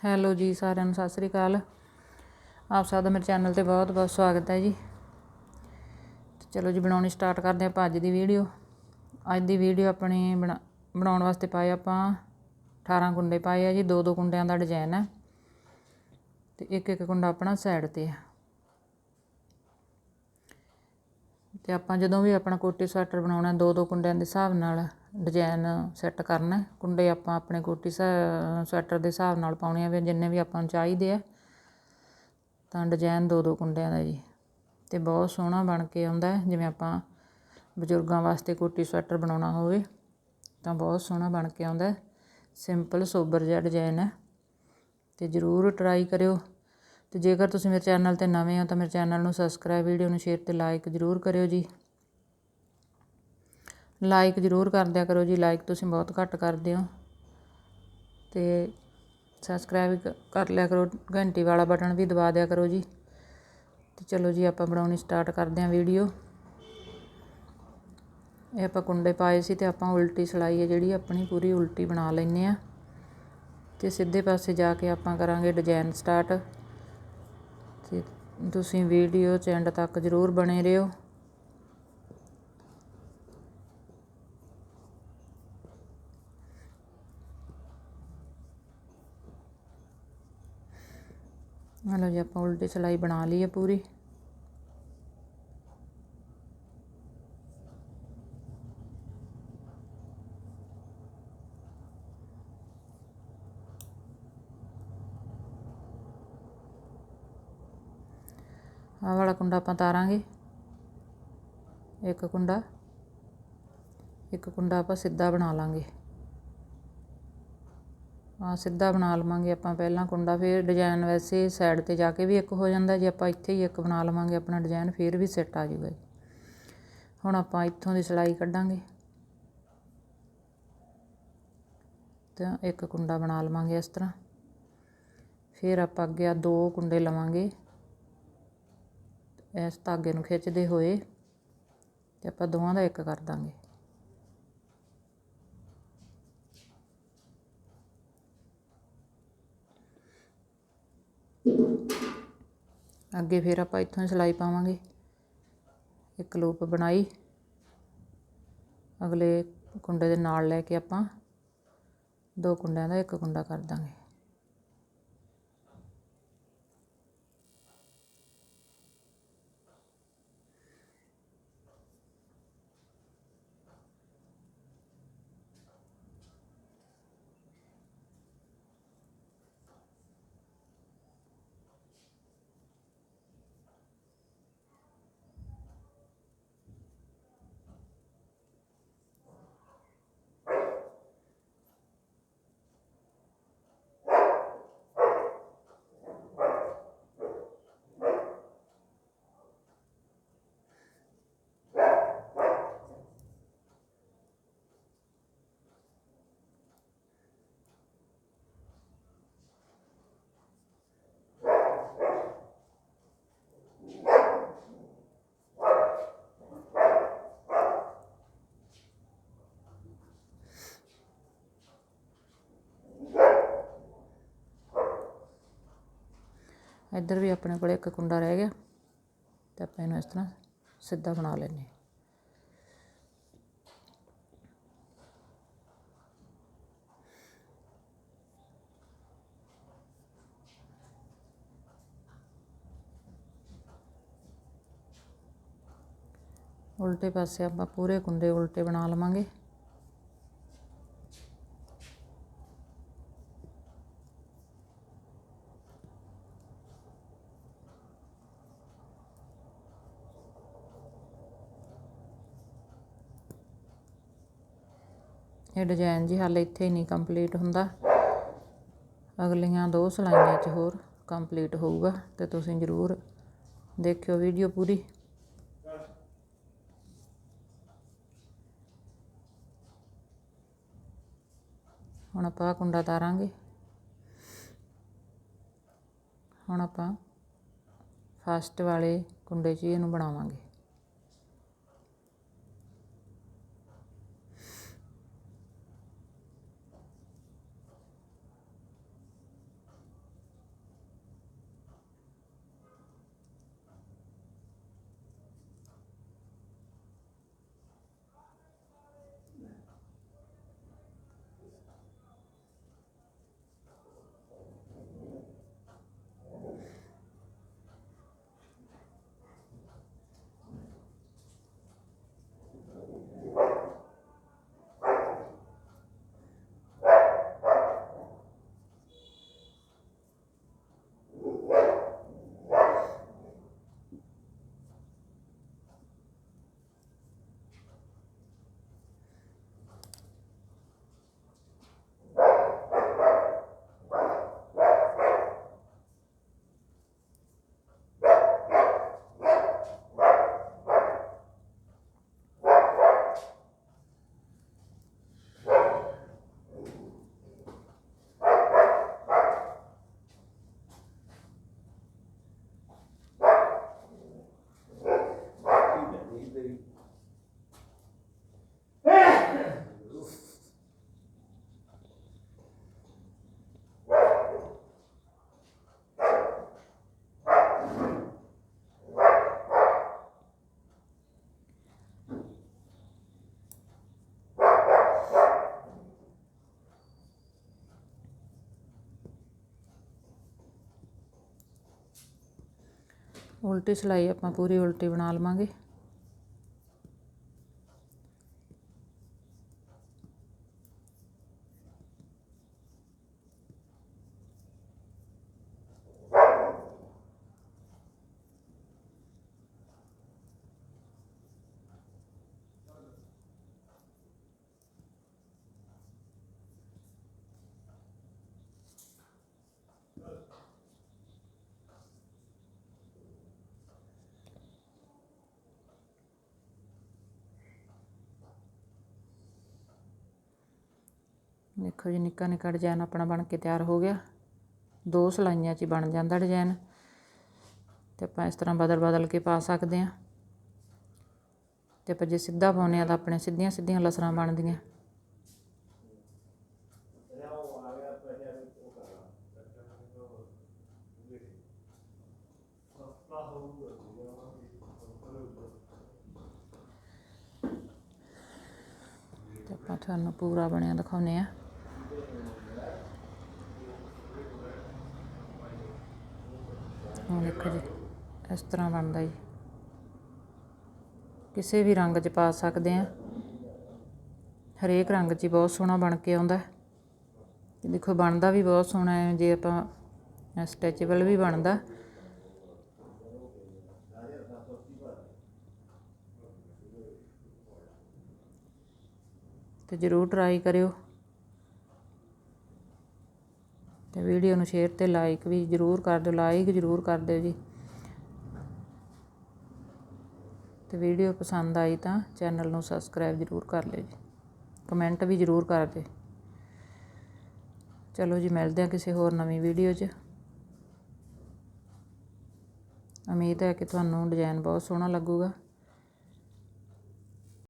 Hello ਜੀ ਸਾਰਿਆਂ ਨੂੰ, ਸਤਿ ਸ੍ਰੀ ਅਕਾਲ। ਆਪ ਸਭ ਦਾ ਮੇਰੇ ਚੈਨਲ ਤੇ ਬਹੁਤ ਬਹੁਤ ਸਵਾਗਤ ਹੈ ਜੀ। ਤੇ ਚਲੋ ਜੀ, ਬਣਾਉਣੀ ਸਟਾਰਟ ਕਰਦੇ ਆਪਾਂ ਅੱਜ ਦੀ ਵੀਡੀਓ ਅੱਜ ਦੀ ਵੀਡੀਓ ਆਪਣੀ ਬਣਾ, ਬਣਾਉਣ ਵਾਸਤੇ ਪਾਏ ਆਪਾਂ 18 ਕੁੰਡੇ ਪਾਏ ਆ ਜੀ, ਦੋ ਦੋ ਕੁੰਡਿਆਂ ਦਾ ਡਿਜ਼ਾਈਨ ਹੈ। ਤੇ ਇੱਕ ਇੱਕ ਕੁੰਡਾ ਆਪਣਾ ਸਾਈਡ ਤੇ ਹੈ ਤੇ ਆਪਾਂ ਜਦੋਂ ਵੀ ਆਪਣਾ ਕੋਟੀ ਸਵੈਟਰ ਬਣਾਉਣਾ, ਦੋ ਦੋ ਕੁੰਡਿਆਂ ਦੇ ਹਿਸਾਬ ਨਾਲ ਡਿਜ਼ਾਇਨ ਸੈੱਟ ਕਰਨਾ ਕੁੰਡੇ ਆਪਾਂ ਆਪਣੇ ਕੋਟੀ ਸਵੈਟਰ ਦੇ ਹਿਸਾਬ ਨਾਲ ਪਾਉਣੇ ਆ ਵੀ ਜਿੰਨੇ ਵੀ ਆਪਾਂ ਨੂੰ ਚਾਹੀਦੇ ਆ। ਤਾਂ ਡਿਜ਼ਾਇਨ ਦੋ ਦੋ ਕੁੰਡਿਆਂ ਦਾ ਜੀ। ਅਤੇ ਬਹੁਤ ਸੋਹਣਾ ਬਣ ਕੇ ਆਉਂਦਾ ਜਿਵੇਂ ਆਪਾਂ ਬਜ਼ੁਰਗਾਂ ਵਾਸਤੇ ਕੋਟੀ ਸਵੈਟਰ ਬਣਾਉਣਾ ਹੋਵੇ, ਤਾਂ ਬਹੁਤ ਸੋਹਣਾ ਬਣ ਕੇ ਆਉਂਦਾ ਸਿੰਪਲ ਸੋਬਰ ਜਿਹਾ ਡਿਜ਼ਾਇਨ ਹੈ। ਅਤੇ ਜ਼ਰੂਰ ਟਰਾਈ ਕਰਿਓ। ਅਤੇ ਜੇਕਰ ਤੁਸੀਂ ਮੇਰੇ ਚੈਨਲ ਤੇ ਨਵੇਂ ਹੋ, ਤਾਂ ਮੇਰੇ ਚੈਨਲ ਨੂੰ ਸਬਸਕ੍ਰਾਈਬ ਵੀਡੀਓ ਨੂੰ ਸ਼ੇਅਰ ਤੇ ਲਾਈਕ ਜ਼ਰੂਰ ਕਰਿਓ ਜੀ। ਲਾਈਕ ਜ਼ਰੂਰ ਕਰ ਦਿਆ ਕਰੋ ਜੀ, ਲਾਈਕ ਤੁਸੀਂ ਬਹੁਤ ਘੱਟ ਕਰਦੇ ਹੋ। ਅਤੇ ਸਬਸਕ੍ਰਾਈਬ ਕਰ ਲਿਆ ਕਰੋ, ਘੰਟੀ ਵਾਲਾ ਬਟਨ ਵੀ ਦਬਾ ਦਿਆ ਕਰੋ ਜੀ। ਅਤੇ ਚਲੋ ਜੀ, ਆਪਾਂ ਬਣਾਉਣੀ ਸਟਾਰਟ ਕਰਦੇ ਹਾਂ ਵੀਡੀਓ। ਇਹ ਆਪਾਂ ਕੁੰਡੇ ਪਾਏ ਸੀ ਤੇ ਆਪਾਂ ਉਲਟੀ ਸਲਾਈ ਹੈ, ਜਿਹੜੀ ਆਪਣੀ ਪੂਰੀ ਉਲਟੀ ਬਣਾ ਲੈਨੇ ਆ ਤੇ ਸਿੱਧੇ ਪਾਸੇ ਜਾ ਕੇ ਆਪਾਂ ਕਰਾਂਗੇ ਡਿਜ਼ਾਈਨ ਸਟਾਰਟ। ਤੇ ਤੁਸੀਂ ਵੀਡੀਓ ਚ ਐਂਡ ਤੱਕ ਜ਼ਰੂਰ ਬਣੇ ਰਹੋ ਹਲੋ ਜੀ ਆਪਾਂ ਉਲਟੀ ਸਿਲਾਈ ਬਣਾ ਲਈ ਹੈ ਪੂਰੀ। ਆਹ ਵਾਲਾ ਕੁੰਡਾ ਆਪਾਂ ਤਾਰਾਂਗੇ। ਇੱਕ ਕੁੰਡਾ ਇੱਕ ਕੁੰਡਾ ਆਪਾਂ ਸਿੱਧਾ ਬਣਾ ਲਾਂਗੇ। ਆ ਸਿੱਧਾ ਬਣਾ ਲਵਾਂਗੇ ਆਪਾਂ ਪਹਿਲਾਂ ਕੁੰਡਾ, ਫਿਰ ਡਿਜ਼ਾਇਨ ਵੈਸੇ ਸਾਈਡ ਤੇ ਜਾ ਕੇ ਵੀ ਇੱਕ ਹੋ ਜਾਂਦਾ, ਜੇ ਆਪਾਂ ਇੱਥੇ ਹੀ ਇੱਕ ਬਣਾ ਲਵਾਂਗੇ, ਆਪਣਾ ਡਿਜ਼ਾਇਨ ਫਿਰ ਵੀ ਸੈੱਟ ਆ ਜਾਊਗਾ ਹੁਣ ਆਪਾਂ ਇੱਥੋਂ ਦੀ ਸਿਲਾਈ ਕੱਢਾਂਗੇ। ਤਾਂ ਇੱਕ ਕੁੰਡਾ ਬਣਾ ਲਵਾਂਗੇ ਇਸ ਤਰ੍ਹਾਂ। ਫਿਰ ਆਪਾਂ ਅੱਗੇ ਆ ਦੋ ਕੁੰਡੇ ਲਵਾਂਗੇ। ਇਸ ਧਾਗੇ ਨੂੰ ਖਿੱਚਦੇ ਹੋਏ ਤੇ ਆਪਾਂ ਦੋਵਾਂ ਦਾ ਇੱਕ ਕਰ ਦਾਂਗੇ। ਅੱਗੇ ਫਿਰ ਆਪਾਂ ਇੱਥੋਂ ਹੀ ਸਿਲਾਈ ਪਾਵਾਂਗੇ। ਇੱਕ ਲੂਪ ਬਣਾਈ। ਅਗਲੇ ਕੁੰਡੇ ਦੇ ਨਾਲ ਲੈ ਕੇ ਆਪਾਂ ਦੋ ਕੁੰਡਿਆਂ ਦਾ ਇੱਕ ਕੁੰਡਾ ਕਰ ਦਾਂਗੇ। ਇੱਧਰ ਵੀ ਆਪਣੇ ਕੋਲ ਇੱਕ ਕੁੰਡਾ ਰਹਿ ਗਿਆ ਤੇ ਆਪਾਂ ਇਹਨੂੰ ਇਸ ਤਰ੍ਹਾਂ ਸਿੱਧਾ ਬਣਾ ਲੈਨੇ ਉਲਟੇ ਪਾਸੇ ਆਪਾਂ ਪੂਰੇ ਕੁੰਡੇ ਉਲਟੇ ਬਣਾ ਲਵਾਂਗੇ। ਇਹ ਡਿਜ਼ਾਈਨ ਜੀ ਹਾਲੇ ਇੱਥੇ ਹੀ ਨਹੀਂ ਕੰਪਲੀਟ ਹੁੰਦਾ। ਅਗਲੀਆਂ ਦੋ ਸਲਾਈਆਂ 'ਚ ਹੋਰ ਕੰਪਲੀਟ ਹੋਊਗਾ ਤੇ ਤੁਸੀਂ ਜ਼ਰੂਰ ਦੇਖਿਓ ਵੀਡੀਓ ਪੂਰੀ। ਹੁਣ ਆਪਾਂ ਕੁੰਡਾ ਤਾਰਾਂਗੇ। ਹੁਣ ਆਪਾਂ ਫਸਟ ਵਾਲੇ ਕੁੰਡੇ 'ਚ ਇਹਨੂੰ ਬਣਾਵਾਂਗੇ। ਉਲਟੀ ਸਿਲਾਈ ਆਪਾਂ ਪੂਰੀ ਉਲਟੀ ਬਣਾ ਲਵਾਂਗੇ। ਦੇਖੋ ਜੀ, ਨਿੱਕਾ ਨਿੱਕਾ ਡਿਜ਼ਾਈਨ ਆਪਣਾ ਬਣ ਕੇ ਤਿਆਰ ਹੋ ਗਿਆ। ਦੋ ਸਲਾਈਆਂ 'ਚ ਹੀ ਬਣ ਜਾਂਦਾ ਡਿਜ਼ਾਈਨ ਤੇ ਆਪਾਂ ਇਸ ਤਰ੍ਹਾਂ ਬਦਲ ਬਦਲ ਕੇ ਪਾ ਸਕਦੇ ਹਾਂ। ਤੇ ਆਪਾਂ ਜੇ ਸਿੱਧਾ ਪਾਉਂਦੇ ਆ ਤਾਂ ਆਪਣੇ ਸਿੱਧੀਆਂ ਸਿੱਧੀਆਂ ਲਸਰਾਂ ਬਣਦੀਆਂ। ਆਪਾਂ ਤੁਹਾਨੂੰ ਪੂਰਾ ਬਣਿਆ ਦਿਖਾਉਂਦੇ ਆ ਹੁਣ ਦੇਖੋ ਜੀ, ਇਸ ਤਰ੍ਹਾਂ ਬਣਦਾ ਜੀ। ਕਿਸੇ ਵੀ ਰੰਗ 'ਚ ਪਾ ਸਕਦੇ ਆ ਹਰੇਕ ਰੰਗ 'ਚ ਬਹੁਤ ਸੋਹਣਾ ਬਣ ਕੇ ਆਉਂਦਾ। ਦੇਖੋ, ਬਣਦਾ ਵੀ ਬਹੁਤ ਸੋਹਣਾ ਹੈ, ਜੇ ਆਪਾਂ ਸਟੈਚੇਬਲ ਵੀ ਬਣਦਾ। ਤੇ ਜਰੂਰ ਟਰਾਈ ਕਰਿਓ। ਤੇ ਵੀਡੀਓ ਨੂੰ ਸ਼ੇਅਰ ਤੇ ਲਾਈਕ ਵੀ ਜਰੂਰ ਕਰ ਦਿਓ ਲਾਈਕ ਜਰੂਰ ਕਰ ਦਿਓ ਜੀ। ਤੇ ਵੀਡੀਓ ਪਸੰਦ ਆਈ ਤਾਂ ਚੈਨਲ ਨੂੰ ਸਬਸਕ੍ਰਾਈਬ ਜਰੂਰ ਕਰ ਲਿਓ ਜੀ। ਕਮੈਂਟ ਵੀ ਜਰੂਰ ਕਰ ਦਿਓ। ਚਲੋ ਜੀ, ਮਿਲਦੇ ਆ ਕਿਸੇ ਹੋਰ ਨਵੀਂ ਵੀਡੀਓ 'ਚ। ਉਮੀਦ ਹੈ ਕਿ ਤੁਹਾਨੂੰ ਡਿਜ਼ਾਈਨ ਬਹੁਤ ਸੋਹਣਾ ਲੱਗੂਗਾ।